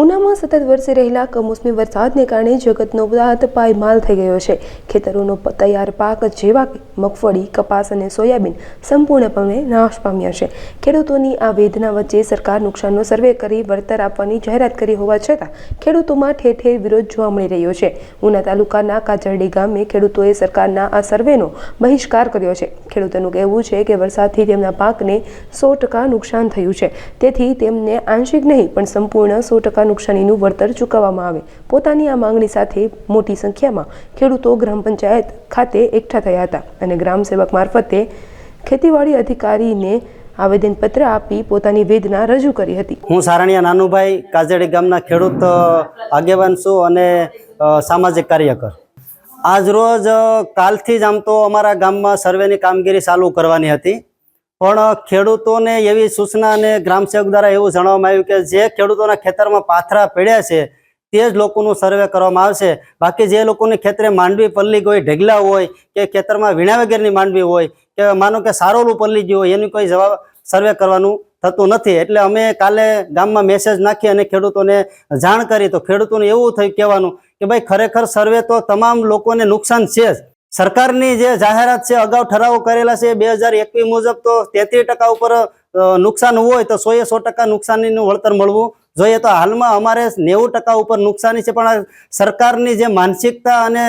ઉનામાં સતત વરસી રહેલા કમોસમી વરસાદને કારણે જગતનો દાંત પાયમાલ થઈ ગયો છે. ખેતરોનો તૈયાર પાક જેવા કે મગફળી, કપાસ અને સોયાબીન સંપૂર્ણપણે નાશ પામ્યા છે. ખેડૂતોની આ વેદના વચ્ચે સરકાર નુકસાનનો સર્વે કરી વળતર આપવાની જાહેરાત કરી હોવા છતાં ખેડૂતોમાં ઠેર ઠેર વિરોધ જોવા મળી રહ્યો છે. ઉના તાલુકાના કાજરડી ગામે ખેડૂતોએ સરકારના આ સર્વેનો બહિષ્કાર કર્યો છે. ખેડૂતોનું કહેવું છે કે વરસાદથી તેમના પાકને સો ટકા નુકસાન થયું છે. તેથી તેમને આંશિક નહીં, પણ સંપૂર્ણ સો ટકા નુકસાનીનું વળતર ચૂકવવામાં આવે. પોતાની આ માંગણી સાથે મોટી સંખ્યામાં ખેડૂતો ગ્રામ પંચાયત ખાતે એકઠા થયા હતા અને ગ્રામ સેવક મારફતે ખેતીવાડી અધિકારીને આવેદનપત્ર આપી પોતાની વેદના રજૂ કરી હતી. હું સારણિયા નાનુભાઈ, કાજેડી ગામના ખેડૂત આગેવાન છું અને સામાજિક કાર્યકર. આજ રોજ કાલથી જ આમ તો અમારા ગામમાં સર્વેની કામગીરી ચાલુ કરવાની હતી. પણ ખેડૂતોને એવી સૂચના અને ગ્રામસેવક દ્વારા એવું જણાવવામાં આવ્યું કે જે ખેડૂતોના ખેતરમાં પાથરા પડ્યા છે, તે જ લોકોનું સર્વે કરવામાં આવશે. બાકી જે લોકોની ખેતરે માંડવી પલ્લી હોય ઢગલા હોય કે ખેતરમાં વીણા વગેરેની માંડવી હોય કે માનો કે સારોલું પલ્લી ગયું હોય, એની કોઈ જવાબ સર્વે કરવાનું થતું નથી. એટલે અમે કાલે ગામમાં મેસેજ નાખી અને ખેડૂતોને જાણ કરી. તો ખેડૂતોને એવું થયું કહેવાનું કે ભાઈ, ખરેખર સર્વે તો તમામ લોકોને નુકસાન છે જ. સરકારની જે જાહેરાત છે, અગાઉ ઠરાવો કરેલા છે, બે હજાર એકવીસ મુજબ તો તેત્રીસ ટકા ઉપર નુકસાન હોય તો સો એ સો ટકા નુકસાનીનું વળતર મળવું જોઈએ. તો હાલમાં અમારે નેવું ટકા ઉપર નુકસાની છે, પણ સરકારની જે માનસિકતા અને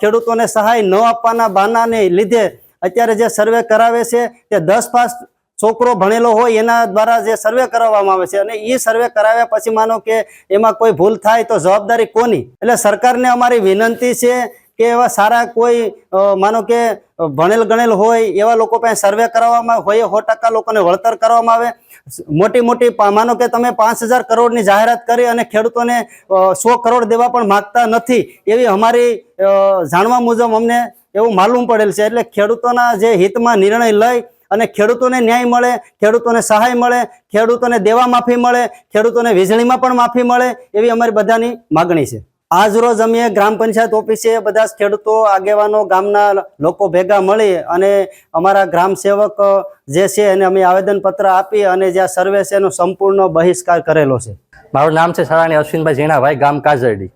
ખેડૂતોને સહાય ન આપવાના બાનાને લીધે અત્યારે જે સર્વે કરાવે છે, તે દસ પાસ છોકરો ભણેલો હોય એના દ્વારા જે સર્વે કરાવવામાં આવે છે અને એ સર્વે કરાવ્યા પછી માનો કે એમાં કોઈ ભૂલ થાય તો જવાબદારી કોની? એટલે સરકારને અમારી વિનંતી છે કે એવા સારા કોઈ માનો કે ભણેલ ગણેલ હોય, એવા લોકો પાસે સર્વે કરાવવામાં હોય સો ટકા લોકોને વળતર કરવામાં આવે. મોટી મોટી માનો કે તમે પાંચ હજાર કરોડની જાહેરાત કરી અને ખેડૂતોને સો કરોડ દેવા પણ માગતા નથી, એવી અમારી જાણવા મુજબ અમને એવું માલુમ પડેલ છે. એટલે ખેડૂતોના જે હિતમાં નિર્ણય લઈ અને ખેડૂતોને ન્યાય મળે, ખેડૂતોને સહાય મળે, ખેડૂતોને દેવા માફી મળે, ખેડૂતોને વીજળીમાં પણ માફી મળે, એવી અમારી બધાની માગણી છે. આજ રોજ અમે ગ્રામ પંચાયત ઓફિસે બધા ખેડૂતો, આગેવાનો, ગામના લોકો ભેગા મળી અને અમારા ગ્રામ સેવક જે છે એને અમે આવેદનપત્ર આપી અને જે સર્વે છે એનો સંપૂર્ણ બહિષ્કાર કરેલો છે. મારું નામ છે સરાણી અશ્વિનભાઈ ઝીણાભાઈ, ગામ કાજરડી.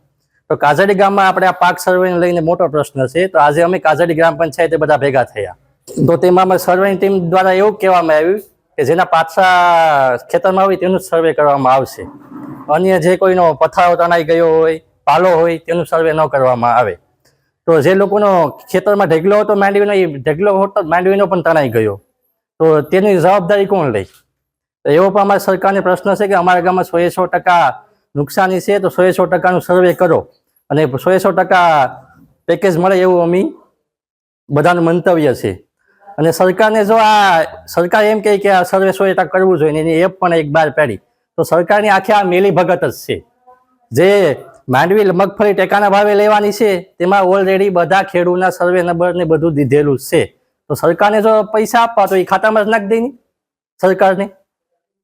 તો કાજરડી ગામમાં આપણે આ પાક સર્વેને લઈને મોટો પ્રશ્ન છે. તો આજે અમે કાજરડી ગ્રામ પંચાયતે બધા ભેગા થયા. તો તેમાં અમે સર્વેની ટીમ દ્વારા એવું કહેવામાં આવ્યું કે જેના પાછા ખેતરમાં હોય તેનું સર્વે કરવામાં આવશે. અન્ય જે કોઈનો પથારો તણાઈ ગયો હોય પાલો હોય તેનું સર્વે ન કરવામાં આવે. તો જે લોકોનો ખેતરમાં ઢગલો હતો, માંડવીનો, એ ઢગલો હતો, માંડવીનો પણ તણાઈ ગયો. તો તેની જવાબદારી કોણ લે? એવો પણ અમારા સરકારને પ્રશ્ન છે કે અમારા ગામમાં સોએ સો ટકા નુકસાની છે, તો સો એ સો ટકાનું સર્વે કરો. અને સોએ સો ટકા પેકેજ મળે એવું અમી બધાનું મંતવ્ય છે. અને સરકારને જો આ, સરકાર એમ કહે કે આ સર્વે સો ટકા કરવું જોઈએ, એની એપ પણ એક બાર પાડી. તો સરકારની આખી આ મેલી ભગત જ છે. જે માંડવી મગફળી ટેકાના ભાવે લેવાની છે. તેમાં ઓલરેડી બધા ખેડૂતના સર્વે નંબર ને બધું દીધેલું છે. તો સરકારને જો પૈસા આપવા તો એ ખાતામાં જ નાખી દે સરકારને.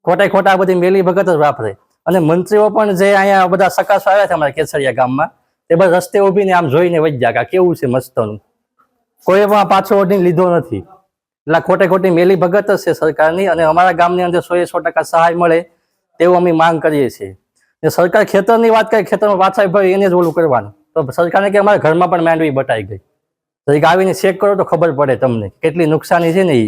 ખોટા ખોટા બધી મેલી ભગત જ વાપરે. અને મંત્રીઓ પણ જે અહીંયા બધા સકાસ આવ્યા છે અમારા કેસરિયા ગામમાં, તે બધા રસ્તે ઊભીને આમ જોઈને વજ્યા કે કેવું છે મસ્તનું. કોઈ પણ પાછો ઓઢીને લીધો નથી. એટલે ખોટે ખોટી મેલી ભગત જ છે સરકારની અને અમારા ગામની અંદર સો એ સો ટકા સહાય મળે તેવું અમે માંગ કરીએ છીએ. ને સરકાર ખેતરની વાત કરે, ખેતરમાં પાછા ભાઈ એને જ ઓલું કરવાનું. તો સરકારને કે અમારા ઘરમાં પણ માંડવી બટાઈ ગઈ. તો આવીને ચેક કરો તો ખબર પડે તમને કેટલી નુકસાની છે ને એ